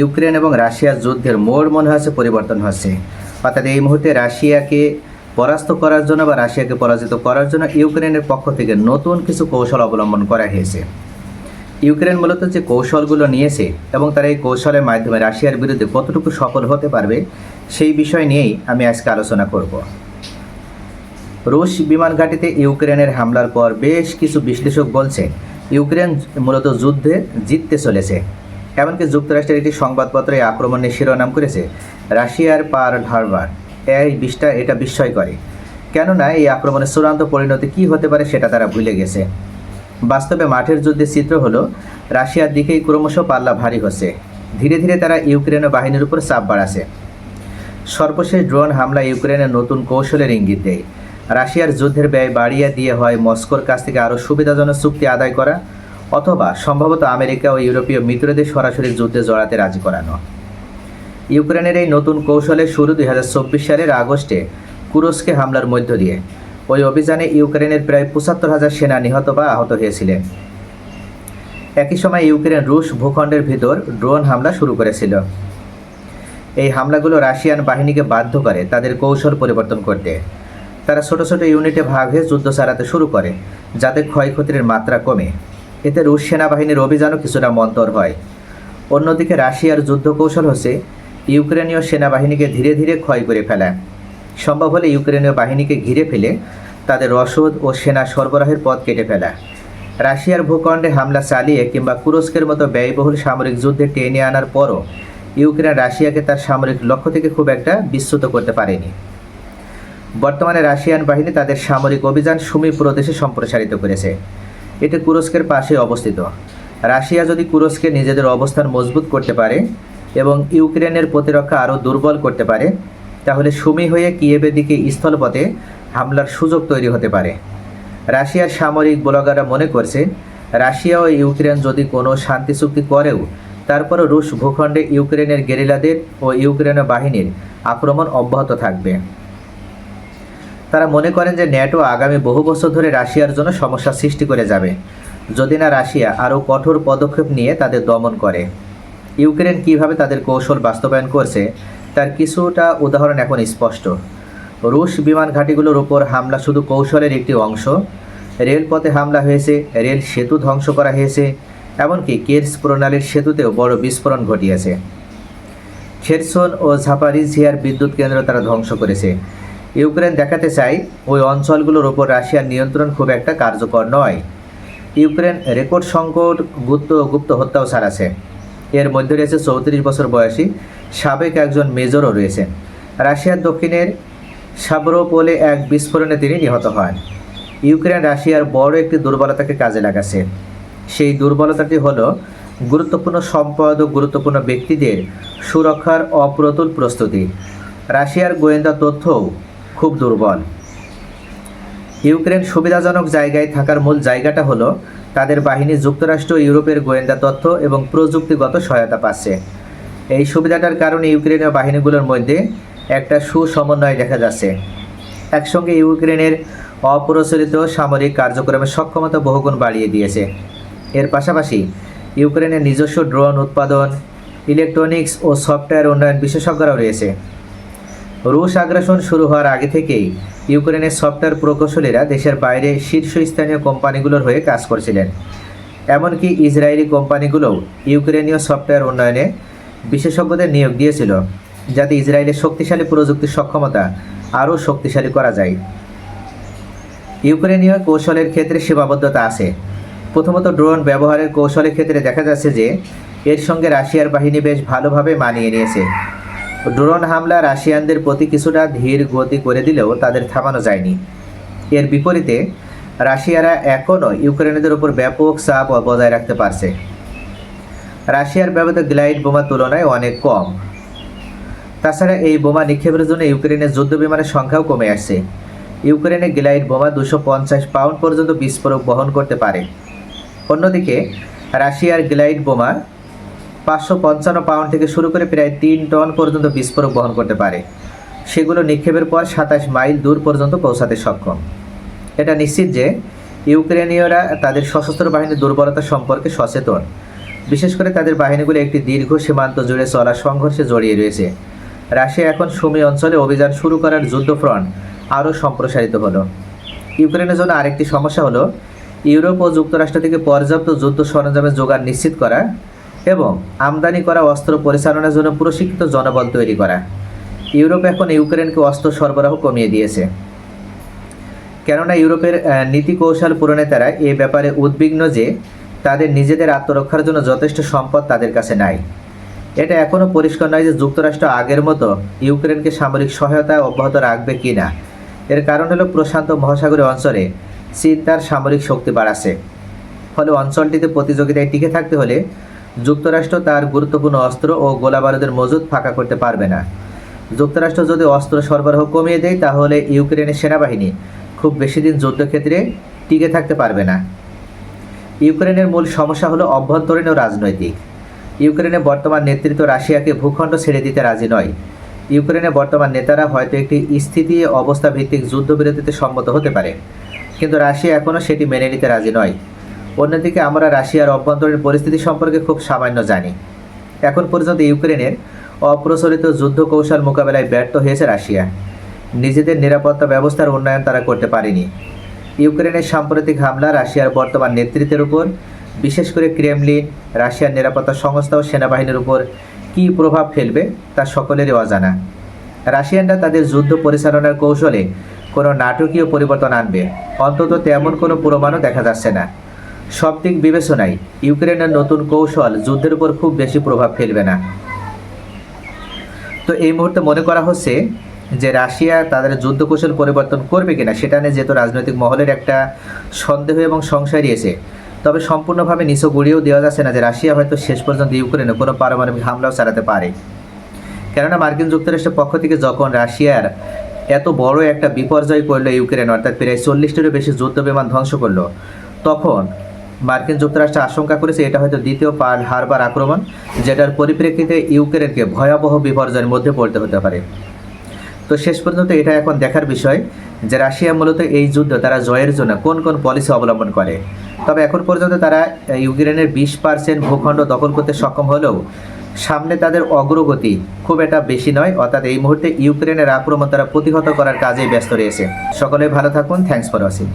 Ukraine এবং রাশিয়ার যুদ্ধের মোড় মনে হচ্ছে পরিবর্তন হচ্ছে অর্থাৎ এই মুহূর্তে রাশিয়াকে পরাস্ত করার জন্য বা রাশিয়াকে পরাজিত করার জন্য ইউক্রেনের পক্ষ থেকে নতুন কিছু কৌশল অবলম্বন করা হয়েছে। ইউক্রেন মূলত যে কৌশলগুলো নিয়েছে এবং তারা এই কৌশলের মাধ্যমে রাশিয়ার বিরুদ্ধে কতটুকু সফল হতে পারবে, সেই বিষয় নিয়েই আমি আজকে আলোচনা করব। রুশ বিমান ঘাঁটিতে ইউক্রেনের হামলার পর বেশ কিছু বিশ্লেষক বলছে, ইউক্রেন মূলত যুদ্ধে জিততে চলেছে। এমনকি যুক্তরাষ্ট্রের একটি সংবাদপত্রে আক্রমণের শিরোনাম করেছে, রাশিয়ার পার হারবার এই বিষটা এটা বিস্ময় করে কেননা এই আক্রমণের চূড়ান্ত পরিণতি কী হতে পারে সেটা তারা ভুলে গেছে। বাস্তবে মাঠের যুদ্ধের চিত্র হলো, রাশিয়ার দিকেই ক্রমশ পাল্লা ভারী হচ্ছে। ধীরে ধীরে তারা ইউক্রেনের বাহিনীর উপর চাপ বাড়াচ্ছে। সর্বশেষ ড্রোন হামলা ইউক্রেনের নতুন কৌশলের ইঙ্গিত দেয়। রাশিয়ার যুদ্ধের ব্যয় বাড়িয়ে দিয়ে হয় মস্কোর কাছ থেকে আরও সুবিধাজনক চুক্তি আদায় করা অথবা সম্ভবত আমেরিকা ও ইউরোপীয় মিত্রদের সরাসরি যুদ্ধে জড়াতে রাজি করানো। ইউক্রেনের এই নতুন কৌশলের শুরু দুই হাজার চব্বিশ সালের আগস্টে কুরস্কে হামলার মধ্য দিয়ে। ওই অভিযানে ইউক্রেনের প্রায় পঁচাত্তর হাজার সেনা নিহত বা আহত হয়েছিলেন। একই সময় ইউক্রেন রুশ ভূখণ্ডের ভিতর ড্রোন হামলা শুরু করেছিল। এই হামলাগুলো রাশিয়ান বাহিনীকে বাধ্য করে তাদের কৌশল পরিবর্তন করতে। তারা ছোট ছোট ইউনিটে ভাগ হয়ে যুদ্ধ চালাতে শুরু করে, যাতে ক্ষয়ক্ষতির মাত্রা কমে। এতে রুশ সেনাবাহিনীর অভিযানও কিছুটা মন্তর হয়। অন্যদিকে রাশিয়ার যুদ্ধ কৌশল হচ্ছে ইউক্রেনীয় সেনাবাহিনীকে ধীরে ধীরে ক্ষয় করে ফেলা। সম্ভব হলে ইউক্রেনীয় বাহিনীকে ঘিরে ফেলে তাদের রসদ ও সেনা সরবরাহের পথ কেটে ফেলা। রাশিয়ার ভূখণ্ডে হামলা চালিয়ে কিংবা কুরস্কের মতো ব্যয়বহুল সামরিক যুদ্ধে টেনে আনার পরও ইউক্রেন রাশিয়াকে তার সামরিক লক্ষ্য থেকে খুব একটা বিস্তুত করতে পারেনি। বর্তমানে রাশিয়ান বাহিনী তাদের সামরিক অভিযান সুমি প্রদেশে সম্প্রসারিত করেছে। এটি কুরস্কের পাশে অবস্থিত। রাশিয়া যদি কুরস্কে নিজেদের অবস্থান মজবুত করতে পারে এবং ইউক্রেনের প্রতিরক্ষা আরও দুর্বল করতে পারে, তাহলে সুমি হয়ে কিয়েভের দিকে স্থলপথে হামলার সুযোগ তৈরি হতে পারে। রাশিয়ার সামরিক ব্লগাররা মনে করছে, রাশিয়া ও ইউক্রেন যদি কোনো শান্তি চুক্তি করেও, তারপরও রুশ ভূখণ্ডে ইউক্রেনের গেরিলাদের ও ইউক্রেনের বাহিনীর আক্রমণ অব্যাহত থাকবে। তারা মনে করেন যে ন্যাটো আগামী বহু বছর ধরে রাশিয়ার জন্য সমস্যা সৃষ্টি করে যাবে। যদি না রাশিয়া আরও কঠোর পদক্ষেপ নিয়ে তাদের দমন করে। ইউক্রেন কীভাবে তাদের কৌশল বাস্তবায়ন করছে, তার কিছুটা উদাহরণ এখন স্পষ্ট। রুশ বিমান ঘাঁটিগুলোর ওপর হামলা শুধু কৌশলের একটি অংশ। রেলপথে হামলা হয়েছে, রেল সেতু ধ্বংস করা হয়েছে, এমনকি কেরস প্রণালীর সেতুতেও বড় বিস্ফোরণ ঘটিয়েছে। খেরসন ও ঝাপারিঝিয়ার বিদ্যুৎ কেন্দ্র তারা ধ্বংস করেছে। ইউক্রেন দেখাতে চায় ওই অঞ্চলগুলোর ওপর রাশিয়ার নিয়ন্ত্রণ খুব একটা কার্যকর নয়। ইউক্রেন রেকর্ড সংকট, গুপ্ত গুপ্ত হত্যাও ছাড়াছে এর মধ্যে রয়েছে চৌত্রিশ বছর বয়সী, সাবেক একজন মেজরও রয়েছেন রাশিয়ার দক্ষিণের সাবরোপোলে এক বিস্ফোরণে তিনি নিহত হন। ইউক্রেন রাশিয়ার বড় একটি দুর্বলতাকে কাজে লাগাছে সেই দুর্বলতাটি হলো গুরুত্বপূর্ণ সম্পদ ও গুরুত্বপূর্ণ ব্যক্তিদের সুরক্ষার অপ্রতুল প্রস্তুতি। রাশিয়ার গোয়েন্দা তথ্যও খুব দুর্বল। ইউক্রেন সুবিধাজনক জায়গায় থাকার মূল জায়গাটা হলো তাদের বাহিনী যুক্তরাষ্ট্র, ইউরোপের গোয়েন্দা তথ্য এবং প্রযুক্তিগত সহায়তা পাচ্ছে। এই সুবিধাটার কারণে ইউক্রেনীয় বাহিনীগুলোর মধ্যে একটা সুসমন্বয় দেখা যাচ্ছে। একসঙ্গে ইউক্রেনের অপ্রচলিত সামরিক কার্যক্রমের সক্ষমতা বহুগুণ বাড়িয়ে দিয়েছে। এর পাশাপাশি ইউক্রেনের নিজস্ব ড্রোন উৎপাদন, ইলেকট্রনিক্স ও সফটওয়্যার উন্নয়ন বিশেষজ্ঞরাও রয়েছে। রুশ আগ্রাসন শুরু হওয়ার আগে থেকেই ইউক্রেনের সফটওয়্যার প্রকৌশলীরা দেশের বাইরে শীর্ষস্থানীয় কোম্পানিগুলোর হয়ে কাজ করছিলেন। এমনকি ইসরায়েলি কোম্পানিগুলোও ইউক্রেনীয় সফটওয়্যার উন্নয়নে বিশেষজ্ঞদের নিয়োগ দিয়েছিল, যাতে ইসরায়েলের শক্তিশালী প্রযুক্তির সক্ষমতা আরও শক্তিশালী করা যায়। ইউক্রেনীয় কৌশলের ক্ষেত্রে সীমাবদ্ধতা আছে। প্রথমত ড্রোন ব্যবহারের কৌশলের ক্ষেত্রে দেখা যাচ্ছে যে, এর সঙ্গে রাশিয়ার বাহিনী বেশ ভালোভাবে মানিয়ে নিয়েছে। ড্রোন হামলা রাশিয়ানদের প্রতি কিছুটা ধীর গতি করে দিলেও তাদের থামানো যায়নি। এর বিপরীতে, রাশিয়ারা এখনও ইউক্রেনীয়দের উপর ব্যাপক চাপ বজায় রাখতে পারছে। রাশিয়ার ব্যবহৃত গ্লাইড বোমা তুলনায় অনেক কম। তাছাড়া এই বোমা নিক্ষেপের জন্য ইউক্রেনের যুদ্ধ বিমানের সংখ্যাও কমে আসছে। ইউক্রেনে গ্লাইড বোমা দুশো পঞ্চাশ পাউন্ড পর্যন্ত বিস্ফোরক বহন করতে পারে। অন্যদিকে, রাশিয়ার গ্লাইড বোমা পাঁচশো পঞ্চান্ন পাউন্ড থেকে শুরু করে প্রায় তিন টন পর্যন্ত বিস্ফোরক বহন করতে পারে। সেগুলো নিক্ষেপের পর সাতাশ মাইল দূর পর্যন্ত পৌঁছাতে সক্ষম। এটা নিশ্চিত যে ইউক্রেনীয়রা তাদের সশস্ত্র বাহিনীর দুর্বলতা সম্পর্কে সচেতন। বিশেষ করে তাদের বাহিনীগুলো একটি দীর্ঘ সীমান্ত জুড়ে চলা সংঘর্ষে জড়িয়ে রয়েছে। রাশিয়া এখন সুমি অঞ্চলে অভিযান শুরু করার যুদ্ধফ্রন্ট আরও সম্প্রসারিত হলো। ইউক্রেনের জন্য আরেকটি সমস্যা হলো, ইউরোপ ও যুক্তরাষ্ট্র থেকে পর্যাপ্ত যুদ্ধ সরঞ্জামের যোগান নিশ্চিত করা এবং আমদানি করা অস্ত্র পরিচালনার জন্য প্রশিক্ষিত জনবল তৈরি করা। ইউরোপ এখন ইউক্রেনকে অস্ত্র সরবরাহ কমিয়ে দিয়েছে। কেননা ইউরোপের নীতি কৌশল প্রণেতারা এ ব্যাপারে উদ্বিগ্ন যে তাদের নিজেদের আত্মরক্ষার জন্য যথেষ্ট সম্পদ তাদের কাছে নাই। এটা এখনও পরিষ্কার নয় যে যুক্তরাষ্ট্র আগের মতো ইউক্রেনকে সামরিক সহায়তা অব্যাহত রাখবে কি না এর কারণ হলো প্রশান্ত মহাসাগরীয় অঞ্চলে চীন তার সামরিক শক্তি বাড়াচ্ছে। ফলে অঞ্চলটিতে প্রতিযোগিতায় টিকে থাকতে হলে যুক্তরাষ্ট্র তার গুরুত্বপূর্ণ অস্ত্র ও গোলাবারুদের মজুদ ফাঁকা করতে পারবে না। যুক্তরাষ্ট্র যদি অস্ত্র সরবরাহ কমিয়ে দেয়, তাহলে ইউক্রেনের সেনাবাহিনী খুব বেশি দিন যুদ্ধক্ষেত্রে টিকে থাকতে পারবে না। ইউক্রেনের মূল সমস্যা হলো অভ্যন্তরীণ ও রাজনৈতিক। ইউক্রেনের বর্তমান নেতৃত্ব রাশিয়াকে ভূখণ্ড ছেড়ে দিতে রাজি নয়। ইউক্রেনের বর্তমান নেতারা হয়তো একটি স্থিতি অবস্থা ভিত্তিক যুদ্ধবিরতিতে সম্মত হতে পারে, কিন্তু রাশিয়া এখনও সেটি মেনে নিতে রাজি নয়। অন্যদিকে আমরা রাশিয়ার অভ্যন্তরীণ পরিস্থিতি সম্পর্কে খুব সামান্য জানি। এখন পর্যন্ত ইউক্রেনের অপ্রচলিত যুদ্ধ কৌশল মোকাবেলায় ব্যর্থ হয়েছে রাশিয়া। নিজেদের নিরাপত্তা ব্যবস্থার উন্নয়ন তারা করতে পারেনি। ইউক্রেনের সাম্প্রতিক হামলা রাশিয়ার বর্তমান নেতৃত্বের উপর, বিশেষ করে ক্রেমলিন, রাশিয়ার নিরাপত্তা সংস্থা ও সেনাবাহিনীর উপর কী প্রভাব ফেলবে তা সকলেরই অজানা। রাশিয়ানরা তাদের যুদ্ধ পরিচালনার কৌশলে কোনো নাটকীয় পরিবর্তন আনবে। অন্তত তেমন কোনো প্রমাণও দেখা যাচ্ছে না। সব দিক বিবেচনায় ইউক্রেনের নতুন কৌশল যুদ্ধের উপর খুব বেশি প্রভাব ফেলবে না। তো এই মুহূর্তে মনে করা হচ্ছে যে রাশিয়া তাদের যুদ্ধ কৌশল পরিবর্তন করবে কিনা, সেটা নিয়ে যেহেতু রাজনৈতিক মহলের একটা সন্দেহ এবং সংশয় রয়েছে, তবে সম্পূর্ণভাবে নিছক উড়িয়েও দেওয়া যাচ্ছে না যে রাশিয়া হয়তো শেষ পর্যন্ত ইউক্রেনে কোনো পারমাণবিক হামলাও চালাতে পারে। কেননা মার্কিন যুক্তরাষ্ট্রের পক্ষ থেকে যখন রাশিয়ার এত বড় একটা বিপর্যয় করল ইউক্রেন, অর্থাৎ প্রায় চল্লিশটিরও বেশি যুদ্ধ বিমান ধ্বংস করল, তখন মার্কিন যুক্তরাষ্ট্র আশঙ্কা করেছে এটা হয়তো দ্বিতীয় পার্ল হারবার আক্রমণ, যেটার পরিপ্রেক্ষিতে ইউক্রেনকে ভয়াবহ বিপর্যয়ের মধ্যে পড়তে হতে পারে। তো শেষ পর্যন্ত এটা এখন দেখার বিষয় যে রাশিয়া মূলত এই যুদ্ধ তারা জয়ের জন্য কোন কোন পলিসি অবলম্বন করে। তবে এখন পর্যন্ত তারা ইউক্রেনের বিশ পার্সেন্ট ভূখণ্ড দখল করতে সক্ষম হলেও সামনে তাদের অগ্রগতি খুব একটা বেশি নয়, অর্থাৎ এই মুহূর্তে ইউক্রেনের আক্রমণ তারা প্রতিহত করার কাজেই ব্যস্ত রয়েছে। সকলে ভালো থাকুন থ্যাংকস ফর ওয়াচিং